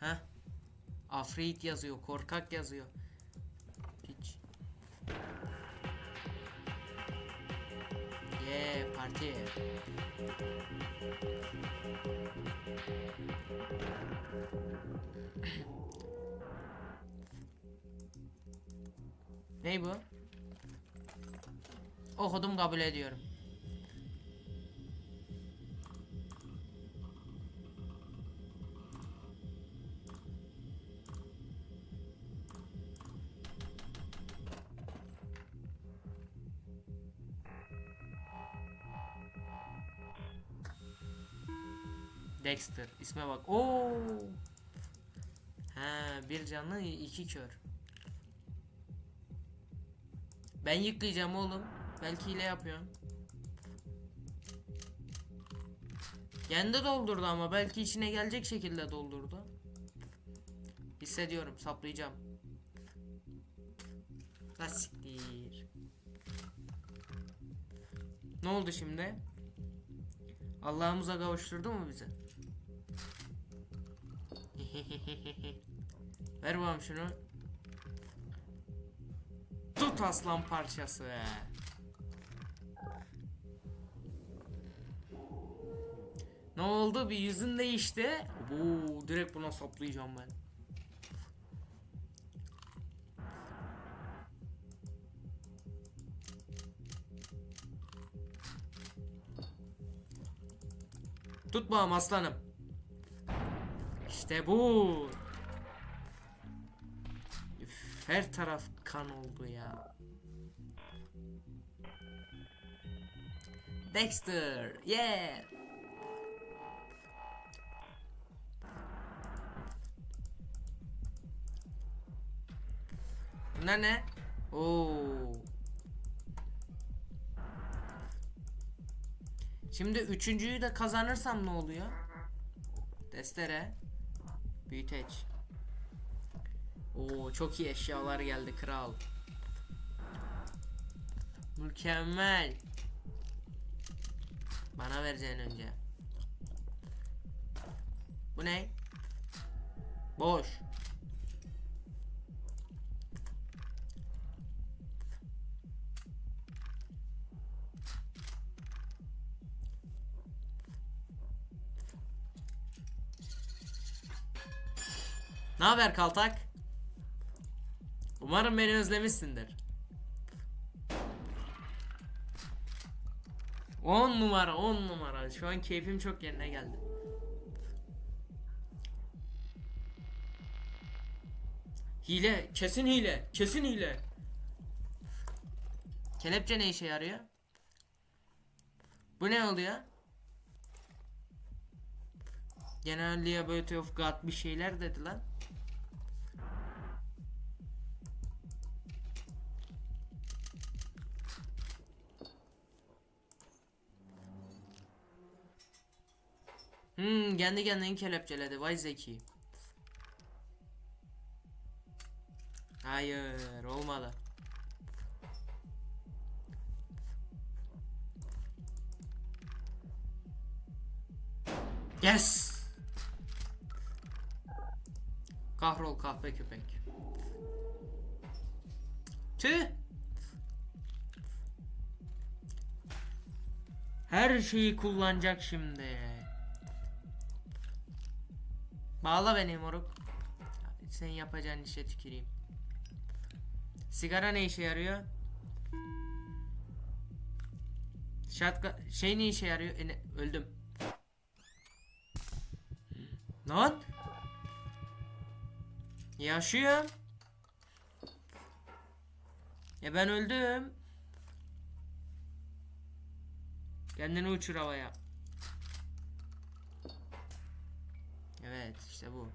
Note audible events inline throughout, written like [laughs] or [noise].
Heh. Afrit yazıyor, korkak yazıyor. Hiç. Yeah, parti. Ney bu? Okudum kabul ediyorum. Dexter isme bak. Oo. Ha bir canlı iki kör. Ben yükleyeceğim oğlum. Belki hile yapıyorsun. Kendi doldurdu ama belki içine gelecek şekilde doldurdu. Hissediyorum saplayacağım. La siktir. Ne oldu şimdi? Allah'ımıza kavuşturdu mu bizi? [laughs] Ver bakalım şunu. Tut aslan parçası. Ne oldu? Bir yüzün değişti. Bu direkt buna saplayacağım ben. Tut bakalım aslanım. İşte bu. Üf, her taraf kan oldu ya. Dexter, yeah. Bunlar ne? Oo. Şimdi üçüncüyü de kazanırsam ne oluyor? Destere. Büyüteç. Oo çok iyi eşyalar geldi kral. Mükemmel. Bana vereceksin önce. Bu ne? Boş. Ne haber kaltak? Umarım beni özlemişsindir. 10 numara 10 numara şu an keyfim çok yerine geldi. Hile kesin hile kesin hile. Kelepçe ne işe yarıyor? Bu ne oluyor? Genel Liability of God bir şeyler dedi lan. Hmm, kendi kendini kelepçeledi. Vay zeki. Hayır, olmadı. Yes. Kahrol kahpe köpek. Tüh. Her şeyi kullanacak şimdi. Bağla beni moruk. Sen yapacağın işe tüküreyim. Sigara ne işe yarıyor? Şatka şey ne işe yarıyor? E, ne- öldüm. Lan? Yaşıyorum. Ya ben öldüm. Kendini uçur havaya. Evet işte bu.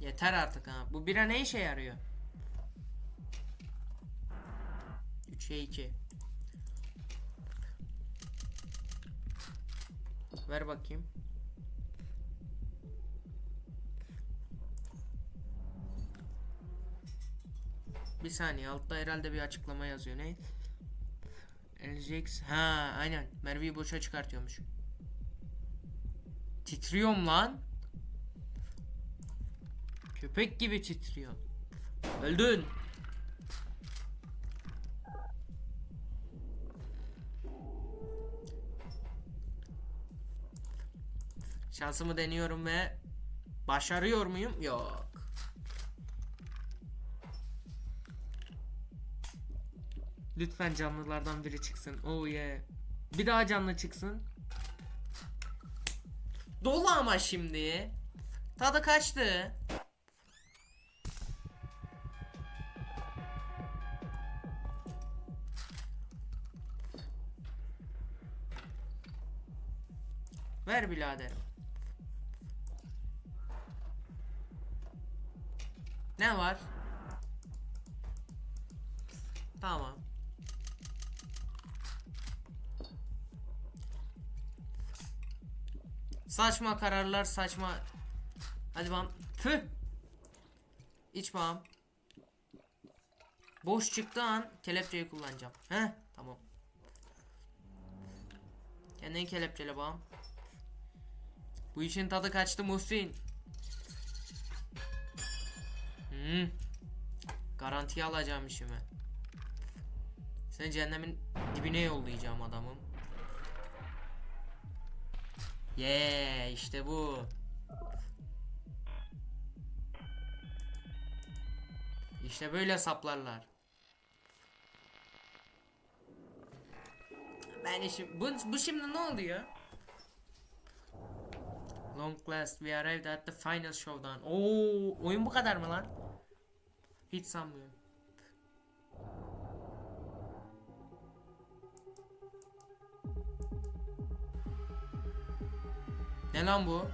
Yeter artık ha. Bu bira ne işe yarıyor? 3'e 2. Ver bakayım. Bir saniye altta herhalde bir açıklama yazıyor ne? LGX ha aynen Merve'yi boşa çıkartıyormuş. Titriyorum lan. Köpek gibi titriyor. Öldün. Şansımı deniyorum ve başarıyor muyum? Yok. Lütfen canlılardan biri çıksın. Oh yeah. Bir daha canlı çıksın. Dolu ama şimdi. Tadı kaçtı. Ver biraderim. Ne var? Tamam. Saçma kararlar saçma. Hadi bam. Püh. İç bam. Boş çıktığı an kelepçeyi kullanacağım. He? Tamam. Kendini kelepçele bam. Bu işin tadı kaçtı Muhsin. Hmm. Garantiye alacağım işimi. Seni cehennemin dibine yollayacağım adamım. Yeah, işte bu. İşte böyle saplarlar. Ben işim bu, bu şimdi ne oluyor? Long last we arrived at the final showdown. Oo, oyun bu kadar mı lan? Hiç sanmıyorum. Ne lan bu?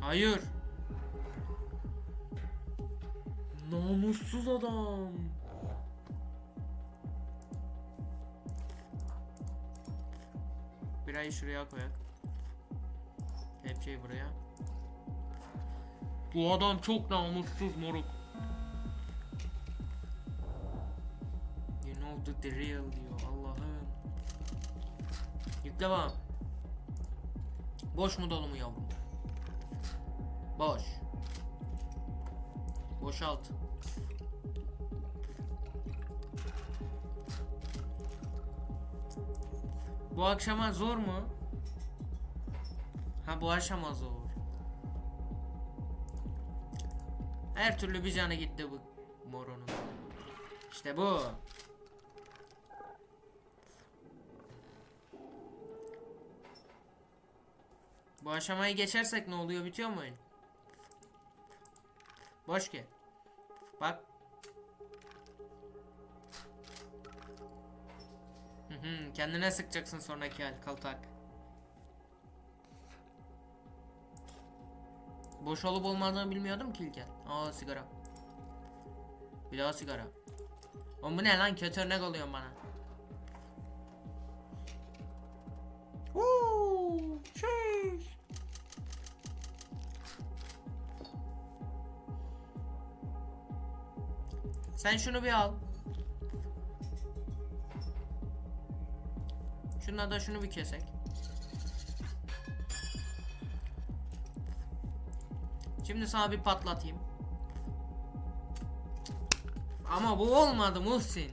Hayır. Namussuz adam. Birayı şuraya koyak. Hepçeyi buraya. Bu adam çok namussuz moruk. Know the drill diyor Allah'ım. Yükle bana. Boş mu dolu mu yavrum? Boş. Boşalt. Bu akşama zor mu? Ha bu akşama zor. Her türlü bir canı gitti bu moronun. İşte bu. Bu aşamayı geçersek ne oluyor? Bitiyor mu oyun? Boş ki. Bak. Hı hı, Kendine sıkacaksın sonraki hal kaltak. Boş olup olmadığını bilmiyordum ki İlker. Aa sigara. Bir daha sigara. Oğlum bu ne lan kötü örnek oluyorsun bana. Sen şunu bir al. Şunla da şunu bir kesek. Şimdi sana bir patlatayım. Ama bu olmadı Muhsin.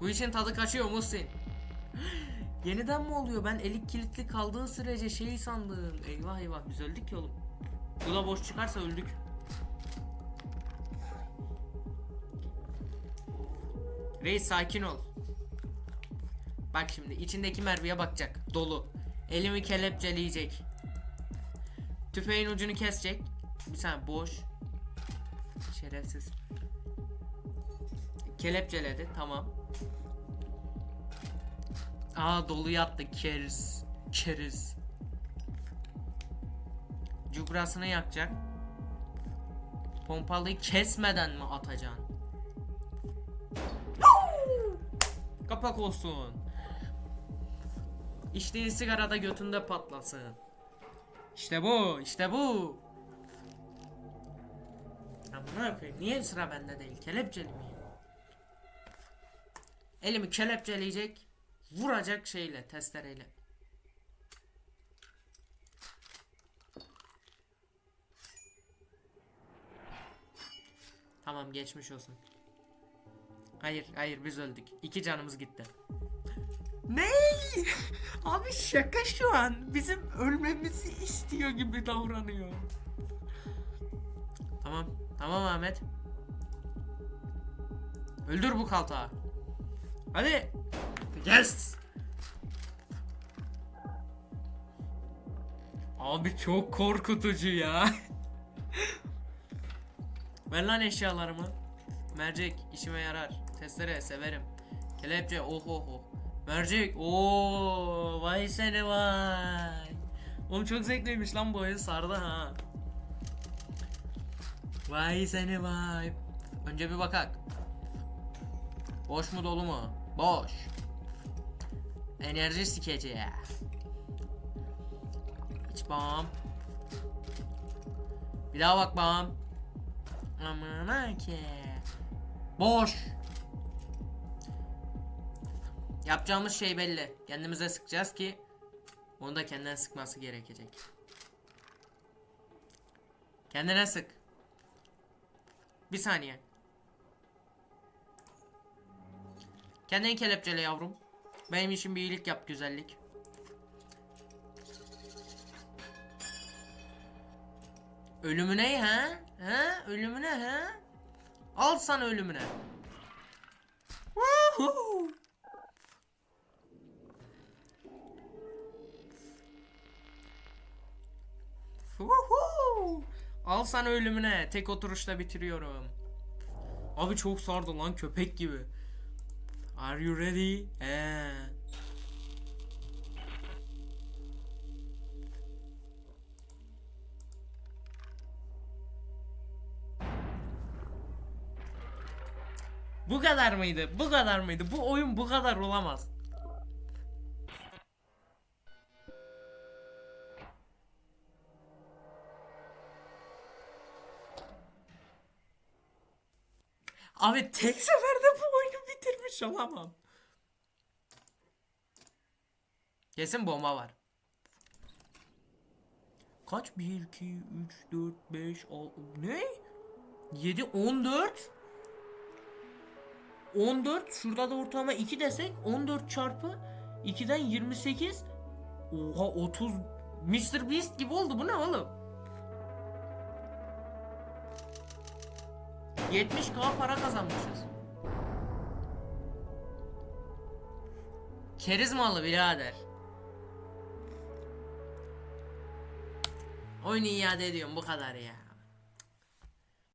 Bu işin tadı kaçıyor Muhsin. [gasps] Yeniden mi oluyor? Ben elik kilitli kaldığı sürece şey sandım. Eyvah eyvah biz öldük ya oğlum. Bu da boş çıkarsa öldük. Reis sakin ol. Bak şimdi içindeki mermiye bakacak. Dolu. Elimi kelepçeleyecek. Tüfeğin ucunu kesecek. Bir saniye boş. Şerefsiz. Kelepçeledi tamam. Aa dolu yattı keriz. Keriz. Cugrasını yakacak. Pompalıyı kesmeden mi atacaksın? Kapak olsun. İçtiğin sigarada götünde patlasın. İşte bu, işte bu. Amına koyayım. Niye sıra bende değil? Kelepçeli miyim? Elimi kelepçeleyecek. Vuracak şeyle testereyle. Tamam geçmiş olsun. Hayır hayır biz öldük. İki canımız gitti. Ne? [laughs] Abi şaka şu an. Bizim ölmemizi istiyor gibi davranıyor. Tamam. Tamam Ahmet. Öldür bu kaltağı. Hadi. Yes. Abi çok korkutucu ya. [laughs] Ver lan eşyalarımı. Mercek işime yarar. Testere severim. Kelepçe oh oh oh. Mercek ooo vay seni vay. Oğlum çok zevkliymiş lan bu oyun sardı ha. Vay seni vay. Önce bir bakak. Boş mu dolu mu? Boş. Enerji sikeceğiz. İç bam. Bir daha bak bam. Aman ki. Boş. Yapacağımız şey belli. Kendimize sıkacağız ki onu da kendine sıkması gerekecek. Kendine sık. Bir saniye. Kendini kelepçele yavrum. Benim için bir iyilik yap güzellik. Ölümüne ha? Ha? Ölümüne ha? Al sana ölümüne. Woohoo! Woohoo! Al sana ölümüne. Tek oturuşta bitiriyorum. Abi çok sardı lan köpek gibi. Are you ready? Ee. Bu kadar mıydı? Bu kadar mıydı? Bu oyun bu kadar olamaz. Abi tek seferde bu oyunu bitirmiş olamam. Kesin bomba var. Kaç? 1, 2, 3, 4, 5, 6... Ne? 7, 14? 14 şurada da ortalama 2 desek 14 çarpı 2'den 28 Oha 30 Mr. Beast gibi oldu bu ne oğlum? 70k para kazanmışız. Keriz malı birader. Oyunu iade ediyorum bu kadar ya